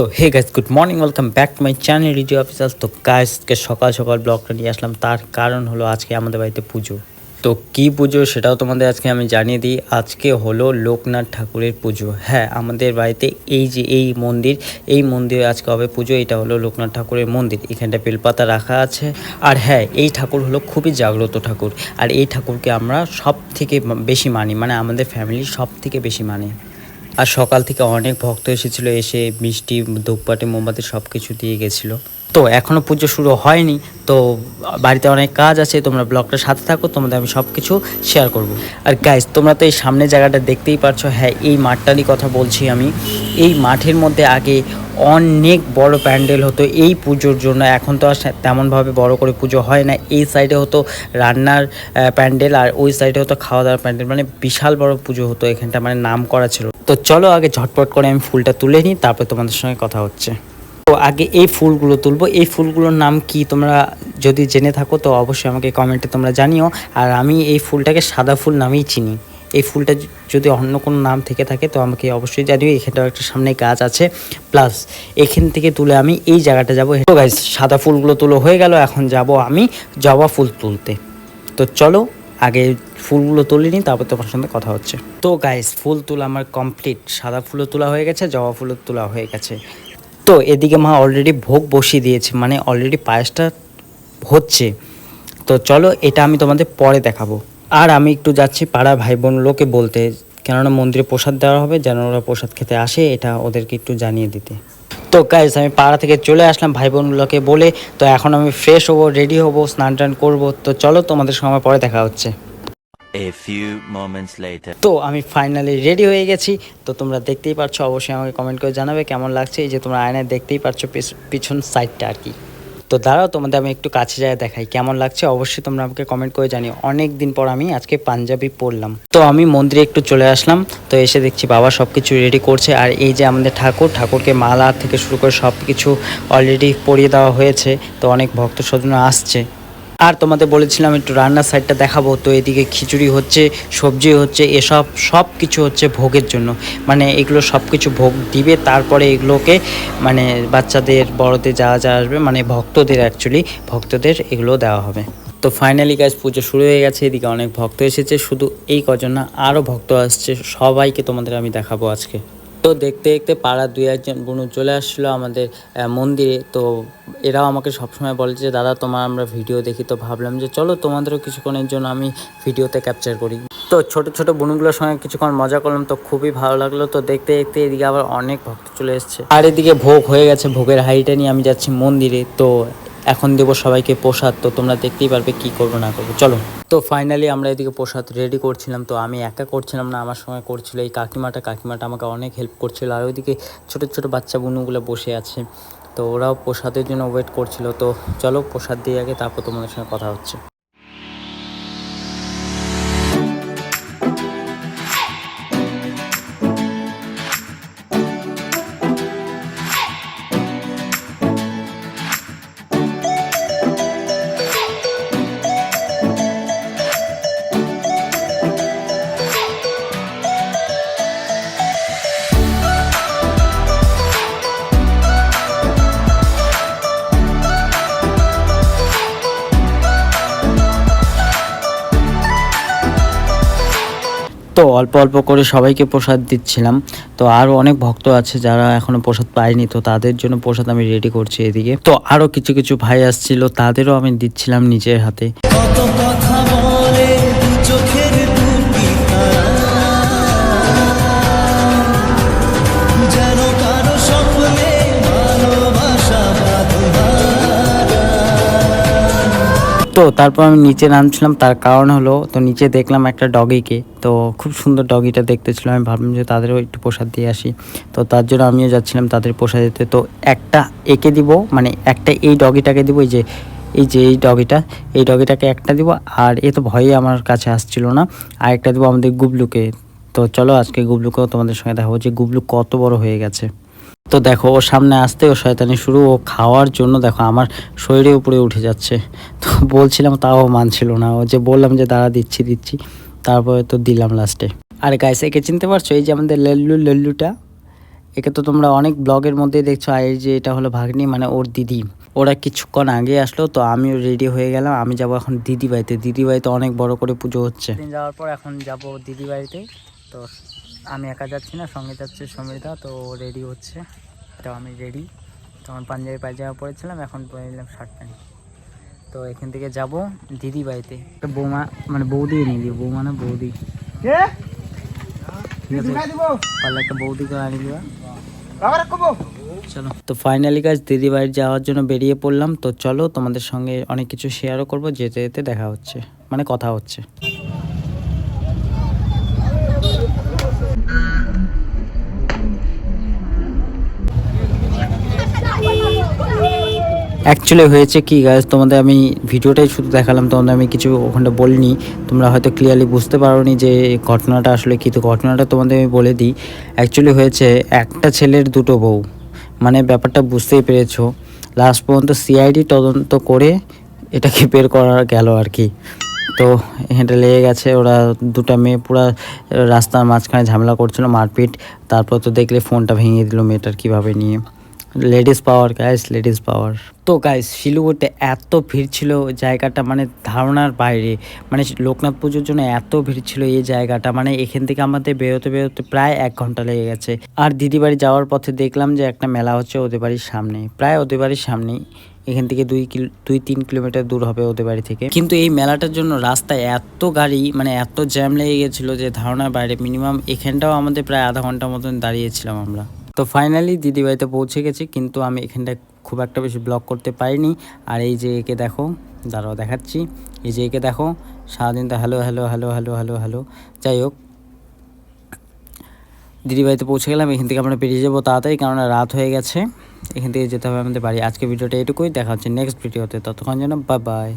So hey guys good morning welcome back to my channel রিডিও officer তো গাইজকে সকাল সকাল ব্লগটা নিয়ে আসলাম। তার কারণ হলো আজকে আমাদের বাড়িতে পুজো। তো কি পুজো সেটাও তোমাদের আজকে আমি জানিয়ে দিই। আজকে হলো লোকনাথ ঠাকুরের পুজো। হ্যাঁ আমাদের বাড়িতে এই যে এই মন্দির, এই মন্দিরে আজকে হবে পুজো। এটা হলো লোকনাথ ঠাকুরের মন্দির। এখানটা বেলপাতা রাখা আছে। আর হ্যাঁ এই ঠাকুর হলো খুবই জাগ্রত ঠাকুর। আর এই ঠাকুরকে আমরা সব থেকে বেশি মানি। মানে আমাদের ফ্যামিলি সব থেকে বেশি মানে। আর সকাল থেকে অনেক ভক্ত এসেছিল, এসে মিষ্টি ধূপপাটি মোমবাতি সব কিছু দিয়ে গেছিল। তো এখনও পুজো শুরু হয়নি, তো বাড়িতে অনেক কাজ আছে, তোমরা ব্লগটার সাথে থাকো, তোমাদের আমি সব কিছু শেয়ার করব। আর গাইজ তোমরা তো এই সামনে জায়গাটা দেখতেই পারছ হ্যাঁ এই মাঠটারই কথা বলছি আমি। এই মাঠের মধ্যে আগে অনেক বড় প্যান্ডেল হতো এই পুজোর জন্য, এখন তো আর তেমনভাবে বড় করে পুজো হয় না। এই সাইডে হতো রান্নার প্যান্ডেল, আর ওই সাইডে হতো খাওয়া দাওয়ার প্যান্ডেল মানে বিশাল বড় পুজো হতো এখানটা মানে নাম করা ছিল। তো চলো আগে ঝটপট করে আমি ফুলটা তুলে নিই, তারপর তোমাদের সঙ্গে কথা হচ্ছে। তো আগে এই ফুলগুলো তুলবো। এই ফুলগুলোর নাম কি তোমরা যদি জেনে থাকো, তো অবশ্যই আমাকে কমেন্টে তোমরা জানিও। আর আমি এই ফুলটাকে সাদা ফুল নামেই চিনি। এই ফুলটা যদি অন্য কোনো নাম থেকে থাকে, তো আমাকে অবশ্যই জানিও। এখানটাও একটা সামনে গাছ আছে। প্লাস এখান থেকে তুলে আমি এই জায়গাটা যাব। তো গাইস সাদা ফুলগুলো তুলো হয়ে গেল। এখন যাব আমি জবা ফুল তুলতে। তো চলো আগে ফুলগুলো তুলে নিই তারপর তোমার সঙ্গে কথা হচ্ছে। তো গাইস ফুল তোলা আমার কমপ্লিট সাদা ফুলও তোলা হয়ে গেছে, জবা ফুলও তোলা হয়ে গেছে। তো এদিকে মা অলরেডি ভোগ বসিয়ে দিয়েছে মানে অলরেডি পায়েসটা হচ্ছে। তো চলো, এটা আমি তোমাদের পরে দেখাবো। আর আমি একটু যাচ্ছি পাড়ার ভাই বোন লোকে বলতে, কেননা মন্দিরে প্রসাদ দেওয়া হবে, যেন ওরা প্রসাদ খেতে আসে, এটা ওদেরকে একটু জানিয়ে দিতে। তো গাইজ আমি পাড়া থেকে চলে আসলাম ভাই বোনগুলোকে বলে, তো এখন আমি ফ্রেশ হব রেডি হব স্নান টান করব। তো চলো, তোমাদের সঙ্গে পরে দেখা হচ্ছে। A few moments later. তো আমি ফাইনালি রেডি হয়ে গেছি। তো তোমরা দেখতেই পারছ, অবশ্যই আমাকে কমেন্ট করে জানাবে কেমন লাগছে। এই যে তোমরা আয়নায় দেখতেই পিছ- পিছন সাইডটা আর কি। তো দাঁড়াও, তোমাদের আমি একটু কাছে যায় দেখাই কেমন লাগছে। অবশ্যই তোমরা আমাকে কমেন্ট করে জানিও। অনেক দিন পর আমি আজকে পাঞ্জাবি পরলাম। তো আমি মন্দিরে একটু চলে আসলাম। তো এসে দেখছি বাবা সব কিছু রেডি করছে। আর এই যে আমাদের ঠাকুর, ঠাকুরকে মালা থেকে শুরু করে সব কিছু অলরেডি পরিয়ে দেওয়া হয়েছে। তো অনেক ভক্ত স্বজন আসছে। আর তোমাদের বলেছিলাম একটু রান্নার সাইডটা দেখাবো, তো এদিকে খিচুড়ি হচ্ছে, সবজি হচ্ছে, এসব সব কিছু হচ্ছে ভোগের জন্য। মানে এগুলো সব কিছু ভোগ দিবে, তারপরে এগুলোকে মানে বাচ্চাদের, বড়দের যারা যা আসবে মানে ভক্তদের অ্যাকচুয়ালি ভক্তদের এগুলো দেওয়া হবে। তো ফাইনালি গাছ পুজো শুরু হয়ে গেছে, এদিকে অনেক ভক্ত এসেছে, শুধু এই কজন না আরও ভক্ত আসছে, সবাইকে তোমাদের আমি দেখাবো আজকে। তো দেখতে দেখতে পাড়ার দুই একজন বুনু চলে আসছিল আমাদের মন্দিরে। তো এরাও আমাকে সবসময় বলে যে, দাদা, তোমার আমরা ভিডিও দেখি। তো ভাবলাম যে, চলো, তোমাদেরও কিছুক্ষণের জন্য আমি ভিডিওতে ক্যাপচার করি। তো ছোট ছোট বুনুগুলোর সঙ্গে কিছুক্ষণ মজা করলাম। তো খুবই ভালো লাগল। তো দেখতে দেখতে এদিকে আবার অনেক ভক্ত চলে এসছে। আর এদিকে ভোগ হয়ে গেছে। ভোগের হাড়িটা নিয়ে আমি যাচ্ছি মন্দিরে। তো এখন দেবো সবাইকে প্রসাদ, তো তোমরা দেখতেই পারবে কি করব, না করব। চলো। তো ফাইনালি আমরা এদিকে প্রসাদ রেডি করছিলাম, তো আমি একা করছিলাম না, আমার সঙ্গে করছিল। এই কাকিমাটা কাকিমাটা আমাকে অনেক হেল্প করছিল, আর ওইদিকে ছোটো ছোটো বাচ্চা বুনুগুলো বসে আছে, তো ওরাও প্রসাদের জন্য ওয়েট করছিল। তো চলো প্রসাদ দিয়ে আগে, তারপর তোমাদের সঙ্গে কথা হচ্ছে। তো অল্প অল্প করে সবাইকে প্রসাদ দিচ্ছিলাম। তো আরও অনেক ভক্ত আছে যারা এখনও প্রসাদ পায়নি, তো তাদের জন্য প্রসাদ আমি রেডি করছি এদিকে। তো আরও কিছু কিছু ভাই আসছিল, তাদেরও আমি দিচ্ছিলাম নিজের হাতে। তারপর আমি নিচে নামছিলাম, তার কারণ হলো, তো নিচে দেখলাম একটা ডগিকে। তো খুব সুন্দর ডগিটা দেখতে ছিল, আমি ভাবলাম যে তাদেরও একটু প্রসাদ দিয়ে আসি। তো তার জন্য আমিও যাচ্ছিলাম তাদের প্রসাদ। দিতে তো একটা একে দিব মানে একটা এই ডগিটাকে দিব, এই যে এই যে এই ডগিটা, এই ডগিটাকে একটা দিব, আর এ তো ভয়ে আমার কাছে আসছিল না। আর একটা দিব আমাদের গুবলুকে। তো চলো আজকে গুবলুকেও তোমাদের সঙ্গে দেখাবো যে গুবলু কত বড় হয়ে গেছে। তো দেখো ওর সামনে আসতে ও শয়তানি শুরু, ও খাওয়ার জন্য দেখো আমার শরীরের উপরে উঠে যাচ্ছে। তো বলছিলাম, তাও ও মানছিল না। ও যে বললাম যে, দাঁড়া, দিচ্ছি দিচ্ছি। তারপরে তো দিলাম লাস্টে আর গাইস একে চিনতে পারছ, এই যে আমাদের লল্লু, লেল্লুটা? একে তো তোমরা অনেক ব্লগের মধ্যে দেখছ। আর যে, এটা হলো ভাগ্নি মানে ওর দিদি। ওরা কিছুক্ষণ আগে আসলো, তো আমিও রেডি হয়ে গেলাম। আমি যাব এখন দিদি বাড়িতে দিদি বাড়িতে অনেক বড় করে পুজো হচ্ছে। যাওয়ার পর এখন যাব দিদি বাড়িতে তো আমি একা যাচ্ছি না সঙ্গে যাচ্ছে সমীরদা তো রেডি হচ্ছে। তো আমি রেডি তখন পাঞ্জাবি পায়জামা পরেছিলাম এখন পরে নিলাম শার্ট প্যান্ট তো এখান থেকে যাব দিদি বাড়িতে। একটা বৌমা মানে বৌদি এনে দিও বৌমা না বৌদি। পারলে একটা বৌদি করে আনি দিবা। চলো। তো ফাইনালি কাজ দিদি বাড়ি যাওয়ার জন্য বেরিয়ে পড়লাম। তো চলো তোমাদের সঙ্গে অনেক কিছু শেয়ারও করব যেতে যেতে দেখা হচ্ছে মানে কথা হচ্ছে। অ্যাকচুয়ালি হয়েছে কি গাছ তোমাদের আমি ভিডিওটাই শুধু দেখালাম, তোমাদের আমি কিছু ওখানটা বলিনি। তোমরা হয়তো ক্লিয়ারলি বুঝতে পারোনি যে ঘটনাটা আসলে কী। তো ঘটনাটা তোমাদের আমি বলে দিই। অ্যাকচুয়ালি হয়েছে একটা ছেলের দুটো বউ। মানে ব্যাপারটা বুঝতেই পেরেছ। লাস্ট পর্যন্ত সিআইডি তদন্ত করে এটাকে বের করা গেল আর কি। তো এখানটা লেগে গেছে, ওরা দুটা মেয়ে পুরো রাস্তার মাঝখানে ঝামেলা করছিল মারপিট। তারপর তো দেখলে ফোনটা ভেঙে দিল মেয়েটার কীভাবে নিয়ে। Ladies power guys ladies power. তো গাইস শিলিগুড়িতে এত ভিড় ছিল জায়গাটা মানে ধারণার বাইরে। মানে লোকনাথ পুজোর জন্য এত ভিড় ছিল এই জায়গাটা মানে এখান থেকে আমাদের বেরোতে বেরোতে প্রায় এক ঘণ্টা লেগে গেছে। আর দিদি বাড়ি যাওয়ার পথে দেখলাম যে একটা মেলা হচ্ছে ওদের বাড়ির সামনে। প্রায় ওদের বাড়ির সামনেই। এখান থেকে দুই কিলো, দুই, তিন কিলোমিটার দূর হবে ওদের বাড়ি থেকে। কিন্তু এই মেলাটার জন্য রাস্তায় এত গাড়ি মানে এত জ্যাম লেগে গেছিল যে ধারণার বাইরে। মিনিমাম এখানটাও আমাদের প্রায় আধা ঘণ্টার মতন দাঁড়িয়েছিলাম আমরা। তো ফাইনালি দিদি বাড়িতে পৌঁছে গেছি, কিন্তু আমি এখানটায় খুব একটা বেশি ব্লগ করতে পারিনি। আর এই যে একে দেখো, দাঁড়াও দেখাচ্ছি। এই যে একে দেখো, সারাদিন তো hello hello hello hello hello hello যাই হোক দিদি বাড়িতে পৌঁছে গেলাম, এখান থেকে আমরা বেরিয়ে যাব তাড়াতাড়ি কারণ রাত হয়ে গেছে। এখান থেকে যেতে হবে আমাদের বাড়ি। আজকে ভিডিওটা এটুকুই দেখা হচ্ছে নেক্সট ভিডিওতে। ততক্ষণ যেন বাই বাই